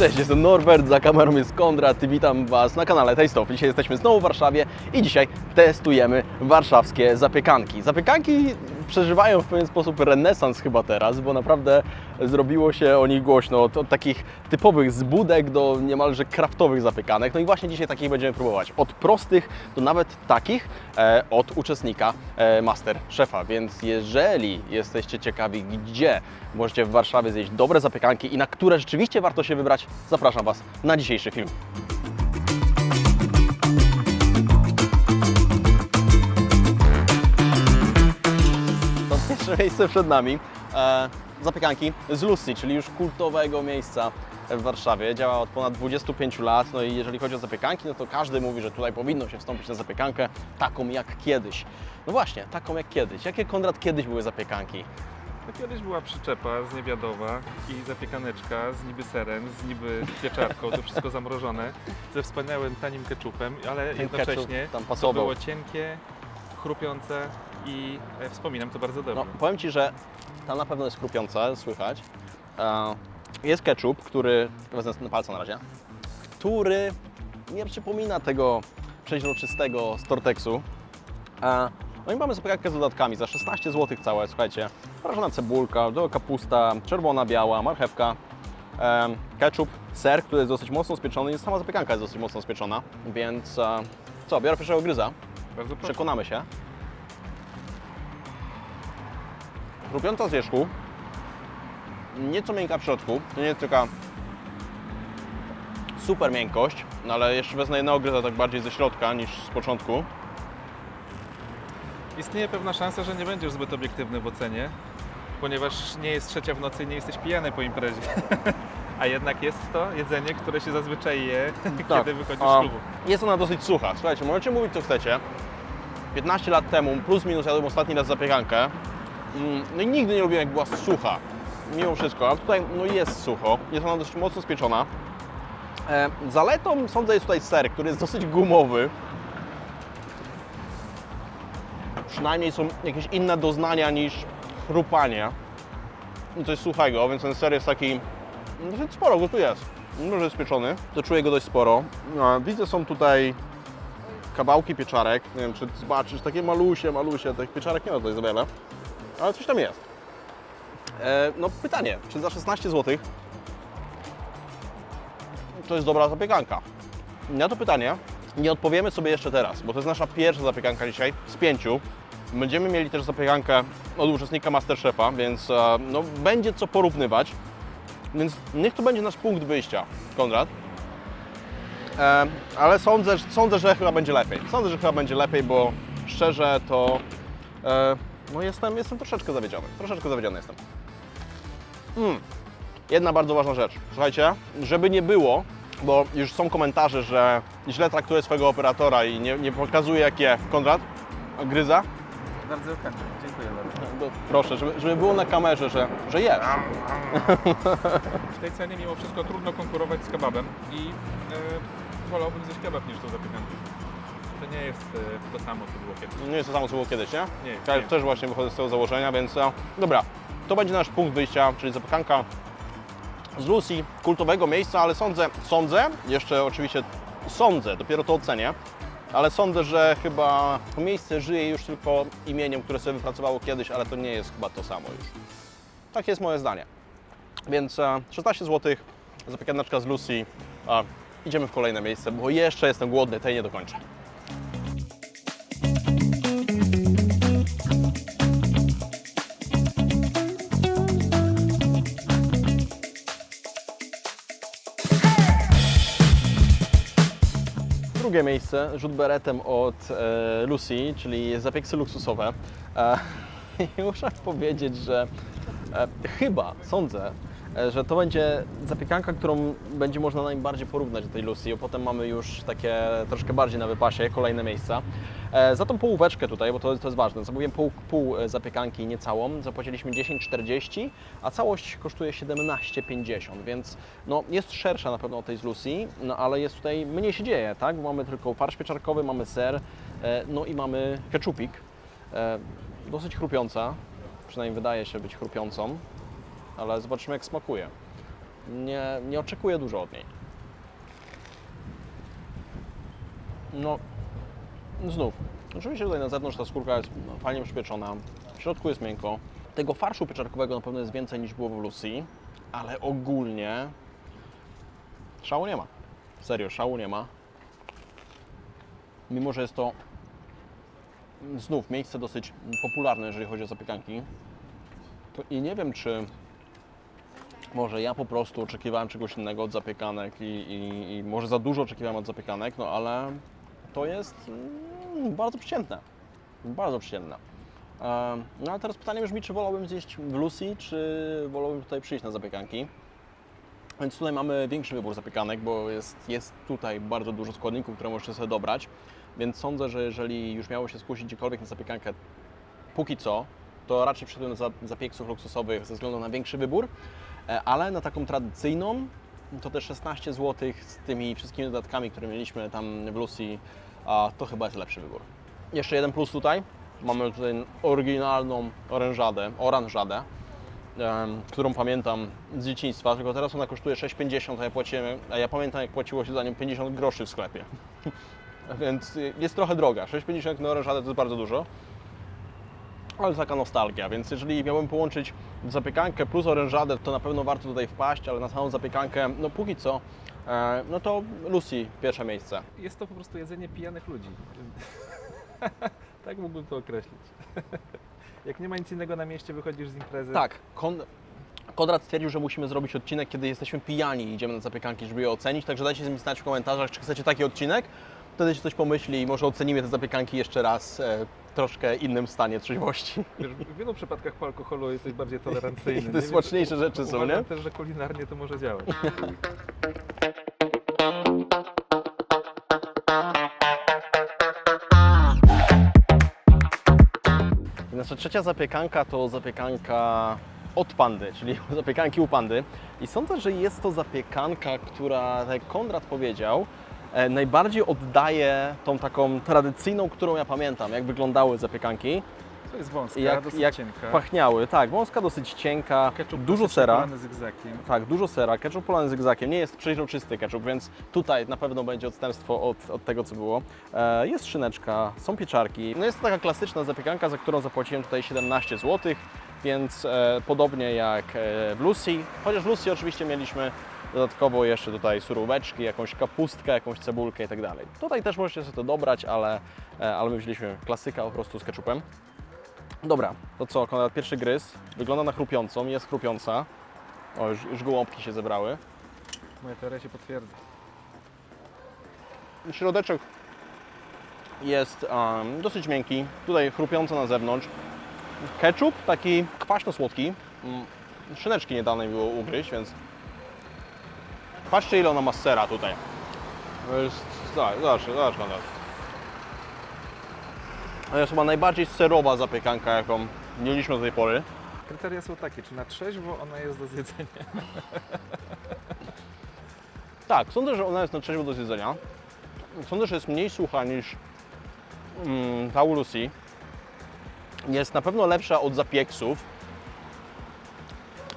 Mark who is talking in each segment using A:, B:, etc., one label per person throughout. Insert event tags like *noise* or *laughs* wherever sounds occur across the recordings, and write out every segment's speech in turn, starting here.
A: Cześć, jestem Norbert, za kamerą jest Kondrat i witam Was na kanale Taste. Dzisiaj jesteśmy znowu w Warszawie i dzisiaj testujemy warszawskie zapiekanki. Zapiekanki przeżywają w pewien sposób renesans chyba teraz, bo naprawdę zrobiło się o nich głośno, od, od takich typowych z budek do niemalże kraftowych zapiekanek. No i właśnie dzisiaj takich będziemy próbować. Od prostych do nawet takich e, od uczestnika e, Master Szefa. Więc jeżeli jesteście ciekawi, gdzie możecie w Warszawie zjeść dobre zapiekanki i na które rzeczywiście warto się wybrać, zapraszam Was na dzisiejszy film. Pierwsze miejsce przed nami. E, zapiekanki z Lucy, czyli już kultowego miejsca w Warszawie. Działa od ponad 25 lat, no i jeżeli chodzi o zapiekanki, no to każdy mówi, że tutaj powinno się wstąpić na zapiekankę taką jak kiedyś. No właśnie, taką jak kiedyś. Jakie Konrad kiedyś były zapiekanki?
B: To kiedyś była przyczepa z niewiadowa i zapiekaneczka z niby serem, z niby pieczarką, to wszystko zamrożone, ze wspaniałym tanim keczupem, ale
A: Ten
B: jednocześnie
A: ketchup tam
B: to
A: pasował.
B: było cienkie, chrupiące i e, wspominam to bardzo dobrze.
A: No, powiem Ci, że tam na pewno jest chrupiące, słychać. E, Jest ketchup, który, wezmę na palca na razie, który nie przypomina tego przeźroczystego z Tortexu. E, No i mamy zapiekankę z dodatkami za 16 zł całe, słuchajcie. Prażona cebulka, do kapusta, czerwona, biała, marchewka, e, ketchup, ser, który jest dosyć mocno spieczony i sama zapiekanka jest dosyć mocno spieczona, więc e, co, biorę pierwszego gryza,
B: bardzo proszę.
A: przekonamy się. Chrupiąca z wierzchu, nieco miękka w środku, to nie jest taka super miękkość, no ale jeszcze wezmę jednego gryza tak bardziej ze środka niż z początku.
B: Istnieje pewna szansa, że nie będziesz zbyt obiektywny w ocenie, ponieważ nie jest trzecia w nocy i nie jesteś pijany po imprezie. *laughs* A jednak jest to jedzenie, które się zazwyczaj je, *laughs*
A: Tak.
B: kiedy wychodzisz z klubu.
A: Jest ona dosyć sucha. Słuchajcie, możecie mówić co chcecie. 15 lat temu, plus minus jadłem ostatni raz zapiekankę. Mm, No i nigdy nie lubiłem jak była sucha. Mimo wszystko, a tutaj no jest sucho. Jest ona dość mocno spieczona. E, zaletą sądzę jest tutaj ser, który jest dosyć gumowy. Przynajmniej są jakieś inne doznania niż chrupanie. I coś suchego, więc ten ser jest taki dosyć sporo go tu jest. Mimo, że jest pieczony, to czuję go dość sporo. No, Widzę są tutaj kawałki pieczarek. Nie wiem, czy zobaczysz, takie malusie, malusie. Tych pieczarek nie ma tutaj za wiele, ale coś tam jest. E, no pytanie, czy za 16 zł to jest dobra zapiekanka? Na to pytanie nie odpowiemy sobie jeszcze teraz, bo to jest nasza pierwsza zapiekanka dzisiaj z pięciu. Będziemy mieli też zapiekankę od uczestnika Masterchefa, więc e, no, będzie co porównywać. Więc niech to będzie nasz punkt wyjścia, Konrad. E, ale sądzę, sądzę, że chyba będzie lepiej. Sądzę, że chyba będzie lepiej, bo szczerze to e, no jestem, jestem troszeczkę zawiedziony. Troszeczkę zawiedziony jestem. Mm. Jedna bardzo ważna rzecz. Słuchajcie, żeby nie było, bo już są komentarze, że źle traktuje swojego operatora i nie, nie pokazuje jak je. Konrad, gryza?
B: Bardzo chętnie, dziękuję bardzo.
A: No, proszę, żeby, żeby było na kamerze, że, że jesz.
B: W tej cenie mimo wszystko trudno konkurować z kebabem i e, wolałbym zjeść kebab niż. To nie jest e, to samo, co było kiedyś.
A: Nie jest to samo, co było kiedyś, nie?
B: Nie,
A: Ja
B: nie.
A: też właśnie wychodzę z tego założenia, więc e, dobra. To będzie nasz punkt wyjścia, czyli zapiekanka z Lucy, kultowego miejsca, ale sądzę, sądzę, jeszcze oczywiście sądzę, dopiero to ocenię, ale sądzę, że chyba to miejsce żyje już tylko imieniem, które sobie wypracowało kiedyś, ale to nie jest chyba to samo już. Takie jest moje zdanie. Więc e, 16 zł, zapiekaneczka z Lucy. Idziemy w kolejne miejsce, bo jeszcze jestem głodny, tej nie dokończę. Drugie miejsce, rzut beretem od e, Lucy, czyli zapieksy luksusowe. E, *laughs* I muszę powiedzieć, że e, chyba, sądzę, że to będzie zapiekanka, którą będzie można najbardziej porównać do tej Lucy, potem mamy już takie troszkę bardziej na wypasie, kolejne miejsca. E, za tą połóweczkę tutaj, bo to, to jest ważne, zamówiłem pół, pół e, zapiekanki, nie całą, zapłaciliśmy 10,40, a całość kosztuje 17,50, więc no, jest szersza na pewno od tej z Lucy, no ale jest tutaj, mniej się dzieje, tak? Bo mamy tylko farsz pieczarkowy, mamy ser, e, no i mamy keczupik, e, dosyć chrupiąca, przynajmniej wydaje się być chrupiącą, ale zobaczymy jak smakuje. Nie, nie oczekuję dużo od niej. No, znów. Oczywiście tutaj na zewnątrz ta skórka jest no, fajnie przypieczona, w środku jest miękko. Tego farszu pieczarkowego na pewno jest więcej niż było w Lucy, ale ogólnie szału nie ma. Serio, szału nie ma. Mimo, że jest to znów miejsce dosyć popularne, jeżeli chodzi o zapiekanki, to i nie wiem, czy może ja po prostu oczekiwałem czegoś innego od zapiekanek i, i, i może za dużo oczekiwałem od zapiekanek, no ale to jest mm, bardzo przeciętne. Bardzo przeciętne. No ale teraz pytanie brzmi, czy wolałbym zjeść w Lucy, czy wolałbym tutaj przyjść na zapiekanki. Więc tutaj mamy większy wybór zapiekanek, bo jest, jest tutaj bardzo dużo składników, które możecie sobie dobrać. Więc sądzę, że jeżeli już miało się skusić gdziekolwiek na zapiekankę, póki co, to raczej przyszedłem za zapieksów luksusowych ze względu na większy wybór, ale na taką tradycyjną to te 16 zł z tymi wszystkimi dodatkami, które mieliśmy tam w Lucy, to chyba jest lepszy wybór. Jeszcze jeden plus tutaj. Mamy tutaj oryginalną orężadę, oranżadę, którą pamiętam z dzieciństwa, tylko teraz ona kosztuje 6,50, a ja płaciłem, a ja pamiętam jak płaciło się za nią 50 groszy w sklepie. *laughs* Więc jest trochę droga. 6,50 na orężadę to jest bardzo dużo. Ale taka nostalgia, więc jeżeli miałbym połączyć zapiekankę plus orężadę, to na pewno warto tutaj wpaść, ale na samą zapiekankę, no póki co, e, no to Lucy pierwsze miejsce.
B: Jest to po prostu jedzenie pijanych ludzi. *laughs* tak mógłbym to określić. *laughs* Jak nie ma nic innego na mieście, wychodzisz z imprezy.
A: Tak, Kon- Konrad stwierdził, że musimy zrobić odcinek, kiedy jesteśmy pijani i idziemy na zapiekanki, żeby je ocenić, także dajcie mi znać w komentarzach, czy chcecie taki odcinek. Wtedy się coś pomyśli i może ocenimy te zapiekanki jeszcze raz e, w troszkę innym stanie trzeźwości.
B: Wiesz, w wielu przypadkach po alkoholu jesteś bardziej tolerancyjny. *laughs*
A: I te
B: nie? Więc
A: smaczniejsze rzeczy są,
B: uważam
A: nie?
B: też, że kulinarnie to może działać.
A: Nasza trzecia zapiekanka to zapiekanka od pandy, czyli *laughs* zapiekanki u pandy. I sądzę, że jest to zapiekanka, która, tak jak Konrad powiedział, najbardziej oddaje tą taką tradycyjną, którą ja pamiętam, jak wyglądały zapiekanki
B: To jest wąska,
A: jak,
B: dosyć
A: jak
B: cienka.
A: pachniały. Tak, wąska, dosyć cienka,
B: Ketchup
A: dużo sera.
B: zygzakiem.
A: Tak, dużo sera, ketchup polany zygzakiem, nie jest przeźroczysty ketchup, więc tutaj na pewno będzie odstępstwo od, od tego, co było. E, jest szyneczka, są pieczarki. No jest to taka klasyczna zapiekanka, za którą zapłaciłem tutaj 17 zł, więc e, podobnie jak e, w Lucy, chociaż w Lucy oczywiście mieliśmy dodatkowo jeszcze tutaj suróweczki, jakąś kapustkę, jakąś cebulkę i tak dalej. Tutaj też możecie sobie to dobrać, ale, e, ale my wzięliśmy klasyka po prostu z ketchupem. Dobra, to co, Konrad, pierwszy gryz. Wygląda na chrupiącą, jest chrupiąca. O, już, już gołąbki się zebrały.
B: Moja teoria się potwierdza.
A: Środeczek jest em, dosyć miękki, tutaj chrupiąco na zewnątrz. Ketchup taki kwaśno-słodki. Mm, Szyneczki nie dane mi było ugryźć, więc... Patrzcie ile ona ma sera tutaj. To jest... Zobacz, zobacz, Konrad. To jest chyba najbardziej serowa zapiekanka, jaką mieliśmy do tej pory.
B: Kryteria są takie, czy na trzeźwo ona jest do zjedzenia. *laughs*
A: Tak, sądzę, że ona jest na trzeźwo do zjedzenia. Sądzę, że jest mniej sucha niż mm, ta u Lucy. Jest na pewno lepsza od zapieksów.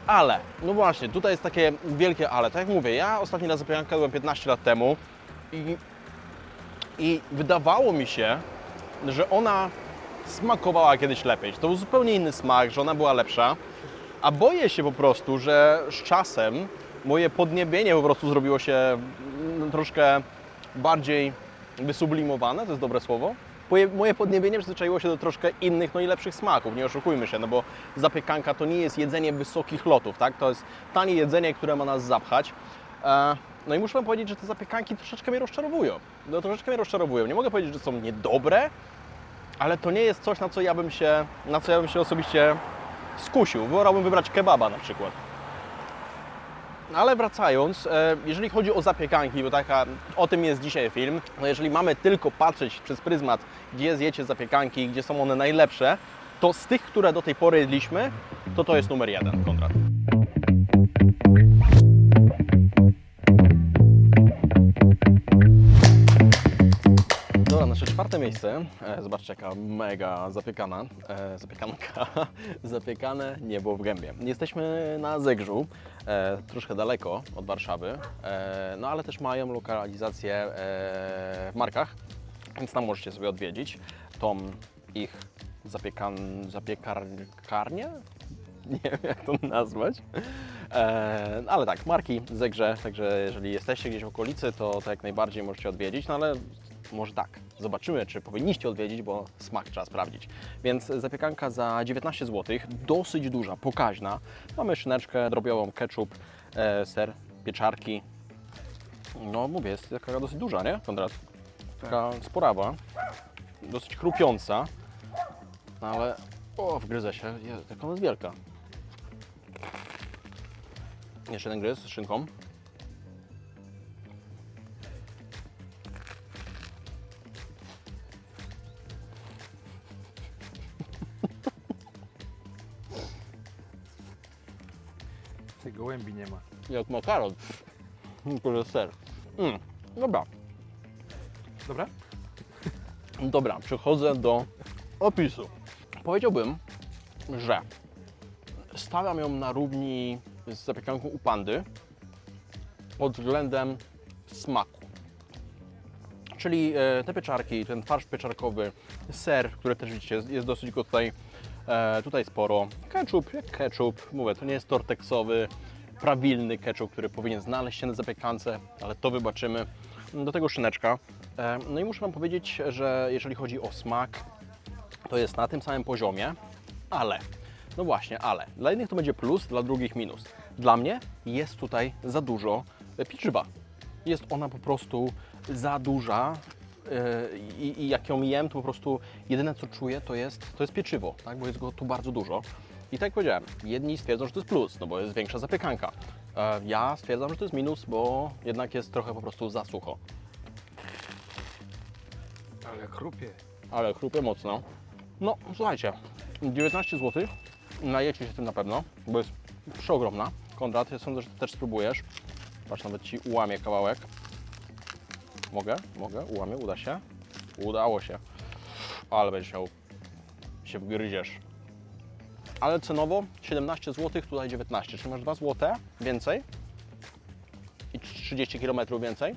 A: Ale, no właśnie, tutaj jest takie wielkie ale. Tak jak mówię, ja ostatni raz zapiekankę byłem 15 lat temu i, i wydawało mi się, że ona smakowała kiedyś lepiej. To był zupełnie inny smak, że ona była lepsza. A boję się po prostu, że z czasem moje podniebienie po prostu zrobiło się mm, troszkę bardziej wysublimowane, to jest dobre słowo. Moje, moje podniebienie przyzwyczaiło się do troszkę innych, no i lepszych smaków, nie oszukujmy się, no bo zapiekanka to nie jest jedzenie wysokich lotów, tak? To jest tanie jedzenie, które ma nas zapchać. E, no i muszę powiedzieć, że te zapiekanki troszeczkę mnie rozczarowują. No troszeczkę mnie rozczarowują. Nie mogę powiedzieć, że są niedobre, ale to nie jest coś, na co ja bym się, na co ja bym się osobiście skusił. Wolałbym wybrać kebaba na przykład. Ale wracając, e, jeżeli chodzi o zapiekanki, bo taka, o tym jest dzisiaj film, no jeżeli mamy tylko patrzeć przez pryzmat, gdzie zjecie zapiekanki, gdzie są one najlepsze, to z tych, które do tej pory jedliśmy, to to jest numer jeden, Konrad. E, zobaczcie, jaka mega zapiekana. E, zapiekanka. *laughs* Zapiekane niebo w gębie. Jesteśmy na Zegrzu, e, troszkę daleko od Warszawy, e, no ale też mają lokalizację e, w Markach, więc tam możecie sobie odwiedzić tą ich zapiekan, zapiekarnię? *laughs* Nie wiem, jak to nazwać. E, ale tak, marki Zegrze, także jeżeli jesteście gdzieś w okolicy, to, to jak najbardziej możecie odwiedzić, no ale może tak, zobaczymy, czy powinniście odwiedzić, bo smak trzeba sprawdzić. Więc zapiekanka za 19 zł, dosyć duża, pokaźna. Mamy szyneczkę drobiową, ketchup, e, ser, pieczarki. No mówię, jest taka dosyć duża, nie, Konrad? Taka sporawa, dosyć chrupiąca, no ale o, wgryzę się, jak ona jest wielka. Jeszcze jeden gryz z szynką.
C: Gołębi nie ma.
A: Jak makaron. *laughs* Tylko, że ser. Mm, dobra,
C: Dobra?
A: dobra, przechodzę do opisu. Powiedziałbym, że stawiam ją na równi z zapiekanką u pandy pod względem smaku. Czyli e, te pieczarki, ten farsz pieczarkowy, ser, który też widzicie, jest, jest dosyć go tutaj, e, tutaj sporo. Ketchup, jak ketchup, mówię, to nie jest torteksowy, prawilny ketchup, który powinien znaleźć się na zapiekance, ale to wybaczymy. Do tego szyneczka. E, no i muszę Wam powiedzieć, że jeżeli chodzi o smak, to jest na tym samym poziomie, ale, no właśnie, ale, dla jednych to będzie plus, dla drugich minus. Dla mnie jest tutaj za dużo e, pieczywa. Jest ona po prostu za duża i, i jak ją jem, to po prostu jedyne co czuję to jest, to jest pieczywo, tak? bo jest go tu bardzo dużo. I tak jak powiedziałem, jedni stwierdzą, że to jest plus, no bo jest większa zapiekanka. E, Ja stwierdzam, że to jest minus, bo jednak jest trochę po prostu za sucho.
C: Ale chrupie.
A: ale chrupie mocno. No, słuchajcie, 19 zł, najecie się tym na pewno, bo jest przeogromna. Konrad, ja sądzę, że Ty też spróbujesz. Patrz, nawet Ci ułamię kawałek. Mogę? Mogę? Ułamię? Uda się? Udało się. Ale będziesz miał, się wgryziesz. Ale cenowo 17 zł, tutaj 19, czyli masz 2 zł więcej i 30 km więcej.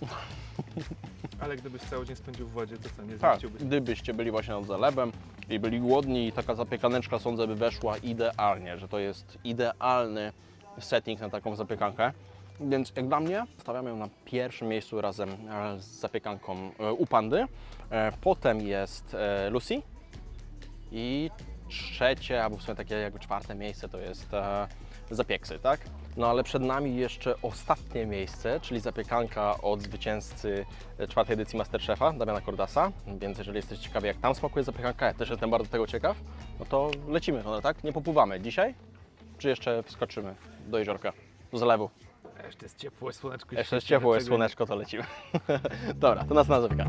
A: *laughs*
C: Ale gdybyś cały dzień spędził w wodzie, to co, nie
A: Tak,
C: zmieściłbyś?
A: gdybyście byli właśnie nad zalewem i byli głodni, taka zapiekaneczka sądzę by weszła idealnie, że to jest idealny setting na taką zapiekankę. Więc jak dla mnie stawiam ją na pierwszym miejscu razem e, z zapiekanką e, u Pandy. E, Potem jest Lucy i trzecie, albo w sumie takie jakby czwarte miejsce to jest zapieksy, tak? No ale przed nami jeszcze ostatnie miejsce, czyli zapiekanka od zwycięzcy czwartej edycji Masterchefa, Damiana Kordasa. Więc jeżeli jesteście ciekawi, jak tam smakuje zapiekanka, ja też jestem bardzo tego ciekaw, no to lecimy, no tak? Nie popływamy dzisiaj, czy jeszcze wskoczymy do jeziorka, do zalewu?
C: Jeszcze jest ciepłe słoneczko.
A: Jeszcze jest
C: nie?
A: słoneczko, to lecimy. *laughs* Dobra, to nas na.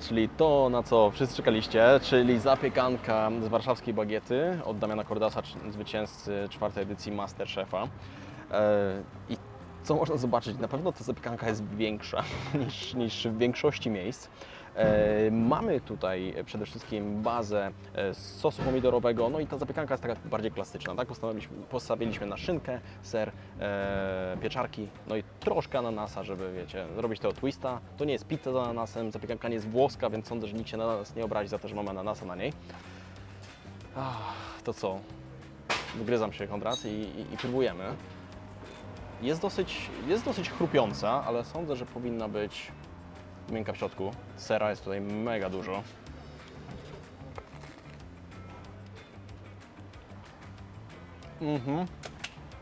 A: Czyli to, na co wszyscy czekaliście, czyli zapiekanka z warszawskiej bagiety od Damiana Kordasa, zwycięzcy czwartej edycji Masterchefa. E, I co można zobaczyć? Na pewno ta zapiekanka jest większa *laughs* niż, niż w większości miejsc. E, mamy tutaj przede wszystkim bazę e, sosu pomidorowego, no i ta zapiekanka jest taka bardziej klasyczna, tak? Postawiliśmy, postawiliśmy na szynkę, ser, e, pieczarki, no i troszkę ananasa, żeby, wiecie, zrobić tego twista. To nie jest pizza z ananasem, zapiekanka nie jest włoska, więc sądzę, że nikt się na nas nie obrazi za to, że mamy ananasa na niej. Ach, to co? Wgryzam się, Konrad, i, i, i próbujemy. Jest dosyć, jest dosyć chrupiąca, ale sądzę, że powinna być miękka w środku. Sera jest tutaj mega dużo. Mhm.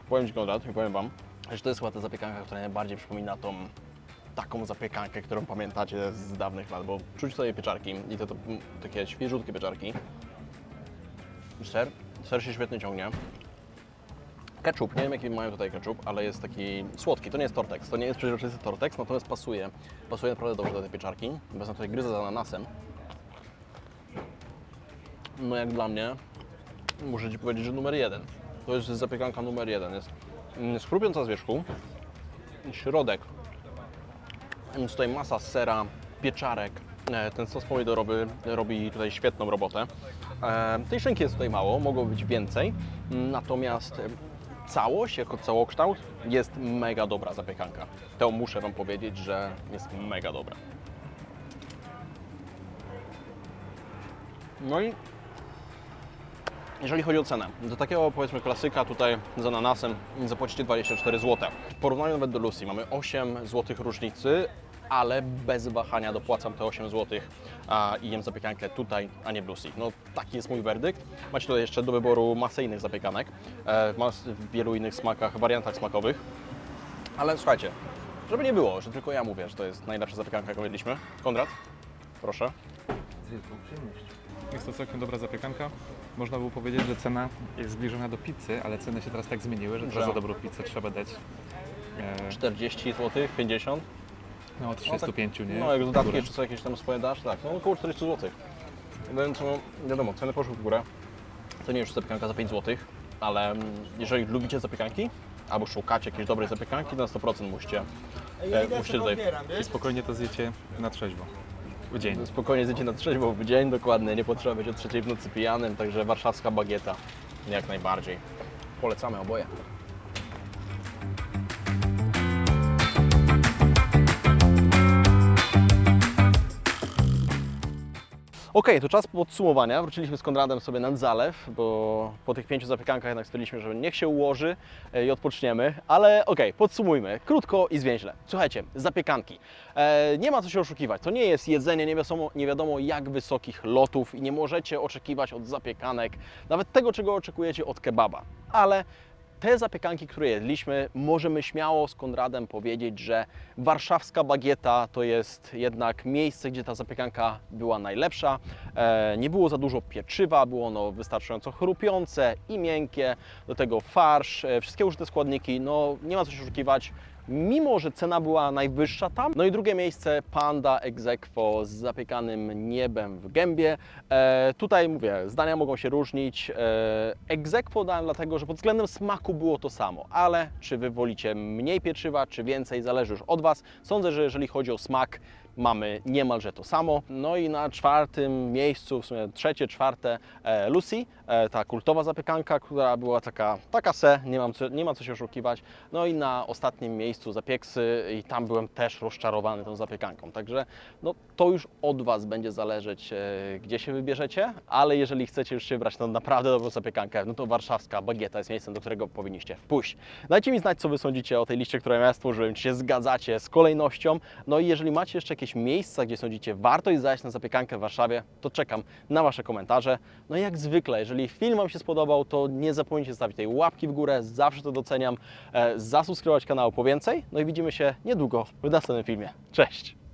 A: Powiem Ci Konrad i powiem Wam, że to jest chyba ta zapiekanka, która najbardziej przypomina tą taką zapiekankę, którą pamiętacie z dawnych lat, bo czuć sobie pieczarki i to, to takie świeżutkie pieczarki. Ser, ser się świetnie ciągnie. Ketchup, nie wiem jaki mają tutaj ketchup, ale jest taki słodki. To nie jest Tortex, to nie jest przeźroczysty Tortex, natomiast pasuje. Pasuje naprawdę dobrze do tej pieczarki. Wezmę tutaj gryzę z ananasem. No jak dla mnie, muszę Ci powiedzieć, że numer jeden. To jest zapiekanka numer jeden. Jest, jest chrupiąca z wierzchu, środek, jest tutaj masa sera, pieczarek. E, Ten sos pomidorowy robi tutaj świetną robotę. E, Tej szynki jest tutaj mało, mogło być więcej. Natomiast całość, jako całokształt, jest mega dobra zapiekanka. To muszę Wam powiedzieć, że jest mega dobra. No i jeżeli chodzi o cenę, do takiego powiedzmy klasyka tutaj z ananasem zapłacicie 24 zł. W porównaniu nawet do Lucy mamy 8 zł różnicy, ale bez wahania dopłacam te 8 zł a, i jem zapiekankę tutaj, a nie w Lucy. No taki jest mój werdykt. Macie tutaj jeszcze do wyboru masę innych zapiekanek e, w, mas- w wielu innych smakach, wariantach smakowych. Ale słuchajcie, żeby nie było, że tylko ja mówię, że to jest najlepsza zapiekanka, jaką jedliśmy. Konrad, proszę.
C: Z wielką przyjemnością.
B: Jest to całkiem dobra zapiekanka. Można było powiedzieć, że cena jest zbliżona do pizzy, ale ceny się teraz tak zmieniły, że
A: Że?
B: teraz za dobrą pizzę trzeba dać e,
A: 40 zł, 50
B: no, od 35, nie?
A: No, jak dodatki
B: górę.
A: jeszcze co jakieś tam swoje dasz, tak, no około 40 zł. Więc no, wiadomo, ceny poszły w górę. To nie już zapiekanka za 5 zł, ale mm, jeżeli lubicie zapiekanki, albo szukacie jakiejś dobrej zapiekanki, to na 100% musicie, e, musicie tutaj
B: I spokojnie to zjecie na trzeźwo. W dzień.
A: spokojnie zjecie na trzeźwo w dzień, dokładnie, nie potrzeba być o trzeciej w nocy pijanym, także warszawska bagieta jak najbardziej. Polecamy oboje. Okej, to czas podsumowania. Wróciliśmy z Konradem sobie nad zalew, bo po tych pięciu zapiekankach jednak stwierdziliśmy, że niech się ułoży e, i odpoczniemy. Ale okej, podsumujmy. Krótko i zwięźle. Słuchajcie, zapiekanki. E, nie ma co się oszukiwać. To nie jest jedzenie nie wiadomo, nie wiadomo jak wysokich lotów i nie możecie oczekiwać od zapiekanek nawet tego, czego oczekujecie od kebaba. Ale te zapiekanki, które jedliśmy, możemy śmiało z Konradem powiedzieć, że warszawska bagieta to jest jednak miejsce, gdzie ta zapiekanka była najlepsza. E, nie było za dużo pieczywa, było ono wystarczająco chrupiące i miękkie. Do tego farsz, e, wszystkie użyte składniki, no nie ma co się oszukiwać. Mimo, że cena była najwyższa tam. No i drugie miejsce, Panda Exequo z zapiekanym niebem w gębie. E, tutaj mówię, zdania mogą się różnić. E, Exequo dałem dlatego, że pod względem smaku było to samo, ale czy Wy wolicie mniej pieczywa, czy więcej, zależy już od Was. Sądzę, że jeżeli chodzi o smak, mamy niemalże to samo. No i na czwartym miejscu, w sumie trzecie, czwarte, e, Lucy, ta kultowa zapiekanka, która była taka, taka se, nie, mam co, nie ma co się oszukiwać. No i na ostatnim miejscu zapieksy i tam byłem też rozczarowany tą zapiekanką. Także no, to już od Was będzie zależeć, e, gdzie się wybierzecie, ale jeżeli chcecie już się brać na naprawdę dobrą zapiekankę, no to warszawska bagieta jest miejscem, do którego powinniście pójść. Dajcie mi znać, co Wy sądzicie o tej liście, którą ja stworzyłem, czy się zgadzacie z kolejnością. No i jeżeli macie jeszcze jakieś miejsca, gdzie sądzicie, warto iść zajść na zapiekankę w Warszawie, to czekam na Wasze komentarze. No i jak zwykle, jeżeli film Wam się spodobał, to nie zapomnijcie stawić tej łapki w górę, zawsze to doceniam, e, zasubskrybować kanał po więcej. No i widzimy się niedługo w następnym filmie. Cześć!